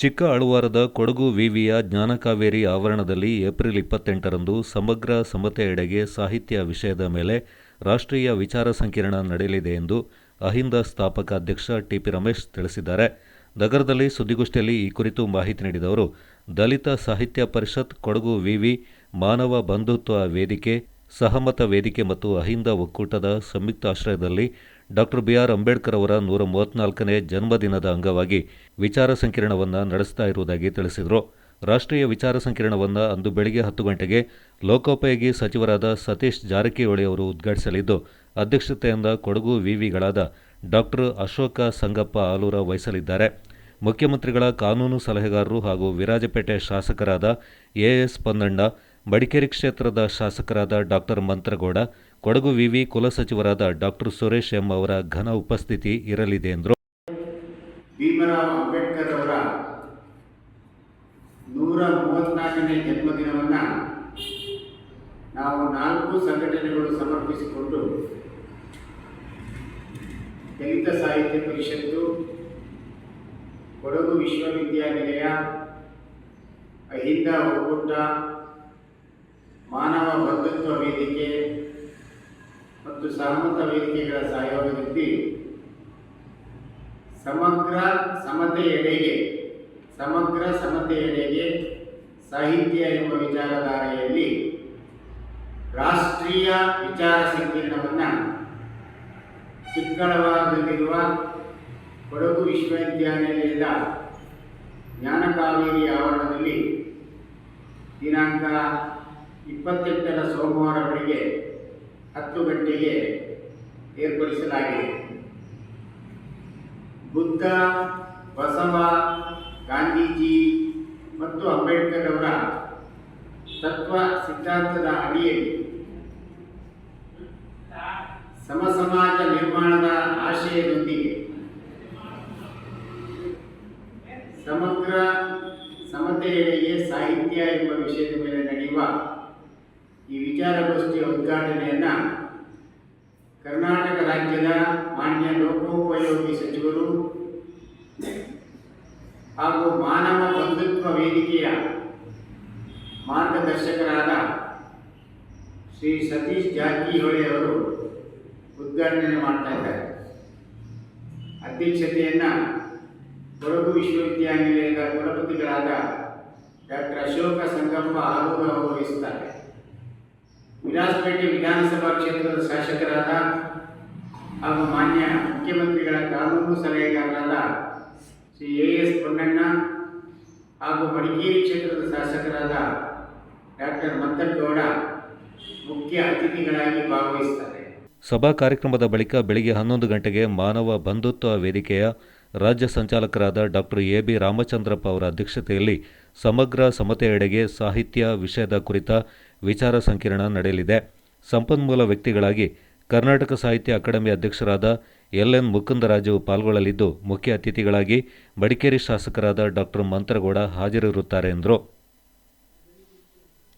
ಚಿಕ್ಕ ಅಳುವಾರದ ಕೊಡಗು ವಿವಿಯ ಜ್ಞಾನಕಾವೇರಿ ಆವರಣದಲ್ಲಿ ಏಪ್ರಿಲ್ ಇಪ್ಪತ್ತೆಂಟರಂದು ಸಮಗ್ರ ಸಮತೆಯೆಡೆಗೆ ಸಾಹಿತ್ಯ ವಿಷಯದ ಮೇಲೆ ರಾಷ್ಟ್ರೀಯ ವಿಚಾರ ಸಂಕಿರಣ ನಡೆಯಲಿದೆ ಎಂದು ಅಹಿಂದ ಸ್ಥಾಪಕ ಅಧ್ಯಕ್ಷ ಟಿಪಿ ರಮೇಶ್ ತಿಳಿಸಿದ್ದಾರೆ. ನಗರದಲ್ಲಿ ಸುದ್ದಿಗೋಷ್ಠಿಯಲ್ಲಿ ಈ ಕುರಿತು ಮಾಹಿತಿ ನೀಡಿದ ಅವರು ದಲಿತ ಸಾಹಿತ್ಯ ಪರಿಷತ್ ಕೊಡಗು ವಿವಿ ಮಾನವ ಬಂಧುತ್ವ ವೇದಿಕೆ, ಸಹಮತ ವೇದಿಕೆ ಮತ್ತು ಅಹಿಂದ ಒಕ್ಕೂಟದ ಸಂಯುಕ್ತ ಆಶ್ರಯದಲ್ಲಿ ಬಿ ಆರ್ ಅಂಬೇಡ್ಕರ್ ಅವರ ನೂರ ಮೂವತ್ತ್ನಾಲ್ಕನೇ ಜನ್ಮದಿನದ ಅಂಗವಾಗಿ ವಿಚಾರ ಸಂಕಿರಣವನ್ನು ನಡೆಸ್ತಾ ಇರುವುದಾಗಿ ತಿಳಿಸಿದರು. ರಾಷ್ಟ್ರೀಯ ವಿಚಾರ ಸಂಕಿರಣವನ್ನು ಅಂದು ಬೆಳಗ್ಗೆ ಹತ್ತು ಗಂಟೆಗೆ ಲೋಕೋಪಯೋಗಿ ಸಚಿವರಾದ ಸತೀಶ್ ಜಾರಕಿಹೊಳಿ ಅವರು ಉದ್ಘಾಟಿಸಲಿದ್ದು, ಅಧ್ಯಕ್ಷತೆಯಿಂದ ಕೊಡಗು ವಿವಿಗಳಾದ ಡಾಕ್ಟರ್ ಅಶೋಕ ಸಂಗಪ್ಪ ಆಲೂರ ವಹಿಸಲಿದ್ದಾರೆ. ಮುಖ್ಯಮಂತ್ರಿಗಳ ಕಾನೂನು ಸಲಹೆಗಾರರು ಹಾಗೂ ವಿರಾಜಪೇಟೆ ಶಾಸಕರಾದ ಎಎಸ್ ಪೊನ್ನಣ್ಣ ಮಡಿಕೇರಿ ಕ್ಷೇತ್ರದ ಶಾಸಕರಾದ ಡಾಕ್ಟರ್ ಮಂತ್ರಗೌಡ, ಕೊಡಗು ವಿವಿ ಕುಲಸಚಿವರಾದ ಡಾಕ್ಟರ್ ಸುರೇಶ್ ಎಂ ಅವರ ಘನ ಉಪಸ್ಥಿತಿ ಇರಲಿದೆ ಎಂದರು. ಭೀಮರಾವ್ ಅಂಬೇಡ್ಕರ್ ಅವರ ನೂರ ಮೂವತ್ನಾಲ್ಕನೇ ಜನ್ಮದಿನವನ್ನು ನಾವು ನಾಲ್ಕು ಸಂಘಟನೆಗಳು ಸಮರ್ಪಿಸಿಕೊಂಡು ದಲಿತ ಸಾಹಿತ್ಯ ಪರಿಷತ್ತು, ಕೊಡಗು ವಿಶ್ವವಿದ್ಯಾನಿಲಯ, ಅಹಿಂದ ಒಕ್ಕೂಟ ಮಾನವ ಬಂಧುತ್ವ ವೇದಿಕೆ ಮತ್ತು ಸಹಮತ ವೇದಿಕೆಗಳ ಸಹಯೋಗದಲ್ಲಿ ಸಮಗ್ರ ಸಮತೆಯೆಡೆಗೆ ಸಮಗ್ರ ಸಮತೆಯೆಡೆಗೆ ಸಾಹಿತ್ಯ ಎಂಬ ವಿಚಾರಧಾರೆಯಲ್ಲಿ ರಾಷ್ಟ್ರೀಯ ವಿಚಾರ ಸಂಕಿರಣವನ್ನು ಚಿಕ್ಕಳವಾರದಲ್ಲಿರುವ ಕೊಡಗು ವಿಶ್ವವಿದ್ಯಾನಿಲಯದ ಜ್ಞಾನಕಾವೇರಿ ಆವರಣದಲ್ಲಿ ದಿನಾಂಕ ಇಪ್ಪತ್ತೆಂಟರ ಸೋಮವಾರ ಬೆಳಿಗ್ಗೆ ಹತ್ತು ಗಂಟೆಗೆ ಏರ್ಪಡಿಸಲಾಗಿದೆ. ಬುದ್ಧ, ಬಸವ, ಗಾಂಧೀಜಿ ಮತ್ತು ಅಂಬೇಡ್ಕರ್ ಅವರ ತತ್ವ ಸಿದ್ಧಾಂತದ ಅಡಿಯಲ್ಲಿ ಸಮಸಮಾಜ ನಿರ್ಮಾಣದ ಆಶಯದೊಂದಿಗೆ ಸಮಗ್ರ ಸಮತೆಯೆಡೆಗೆ ಸಾಹಿತ್ಯ ಎಂಬ ವಿಷಯದ ಮೇಲೆ ನಡೆಯುವ ಈ ವಿಚಾರಗೋಷ್ಠಿಯ ಉದ್ಘಾಟನೆಯನ್ನು ಕರ್ನಾಟಕ ರಾಜ್ಯದ ಮಾನ್ಯ ಲೋಕೋಪಯೋಗಿ ಸಚಿವರು ಹಾಗೂ ಮಾನವ ಬಂಧುತ್ವ ವೇದಿಕೆಯ ಮಾರ್ಗದರ್ಶಕರಾದ ಶ್ರೀ ಸತೀಶ್ ಜಾರಕಿಹೊಳಿ ಅವರು ಉದ್ಘಾಟನೆ ಮಾಡ್ತಾ ಇದ್ದಾರೆ. ಅಧ್ಯಕ್ಷತೆಯನ್ನು ಕೊಡಗು ವಿಶ್ವವಿದ್ಯಾನಿಲಯದ ಕುಲಪತಿಗಳಾದ ಡಾಕ್ಟರ್ ಅಶೋಕ ಸಂಗಪ್ಪ ಆಲೂರು ಅವರು ವಹಿಸುತ್ತಾರೆ. ವಿಲಾಸಪೇಟೆ ವಿಧಾನಸಭಾ ಕ್ಷೇತ್ರದ ಶಾಸಕರಾದ ಹಾಗೂ ಮಾನ್ಯ ಮುಖ್ಯಮಂತ್ರಿಗಳ ಕಾನೂನು ಸಲಹೆಗಾರರಾದ ಶ್ರೀ ಎ ಎಸ್ ಪೊನ್ನಣ್ಣ ಹಾಗೂ ಮಡಿಕೇರಿ ಕ್ಷೇತ್ರದ ಶಾಸಕರಾದ ಡಾಕ್ಟರ್ ಮಂತಗೌಡ ಮುಖ್ಯ ಅತಿಥಿಗಳಾಗಿ ಭಾಗವಹಿಸುತ್ತಾರೆ. ಸಭಾ ಕಾರ್ಯಕ್ರಮದ ಬಳಿಕ ಬೆಳಗ್ಗೆ ಹನ್ನೊಂದು ಗಂಟೆಗೆ ಮಾನವ ಬಂಧುತ್ವ ವೇದಿಕೆಯ ರಾಜ್ಯ ಸಂಚಾಲಕರಾದ ಡಾಕ್ಟರ್ ಎ ಬಿ ರಾಮಚಂದ್ರಪ್ಪ ಅವರ ಅಧ್ಯಕ್ಷತೆಯಲ್ಲಿ ಸಮಗ್ರ ಸಮತೆಯೆಡೆಗೆ ಸಾಹಿತ್ಯ ವಿಷಯದ ಕುರಿತ ವಿಚಾರ ಸಂಕಿರಣ ನಡೆಯಲಿದೆ. ಸಂಪನ್ಮೂಲ ವ್ಯಕ್ತಿಗಳಾಗಿ ಕರ್ನಾಟಕ ಸಾಹಿತ್ಯ ಅಕಾಡೆಮಿ ಅಧ್ಯಕ್ಷರಾದ ಎಲ್ ಎನ್ ಮುಕುಂದರಾಜು ಪಾಲ್ಗೊಳ್ಳಲಿದ್ದು, ಮುಖ್ಯ ಅತಿಥಿಗಳಾಗಿ ಮಡಿಕೇರಿ ಶಾಸಕರಾದ ಡಾಕ್ಟರ್ ಮಂತ್ರಗೌಡ ಹಾಜರಿರುತ್ತಾರೆ ಎಂದರು.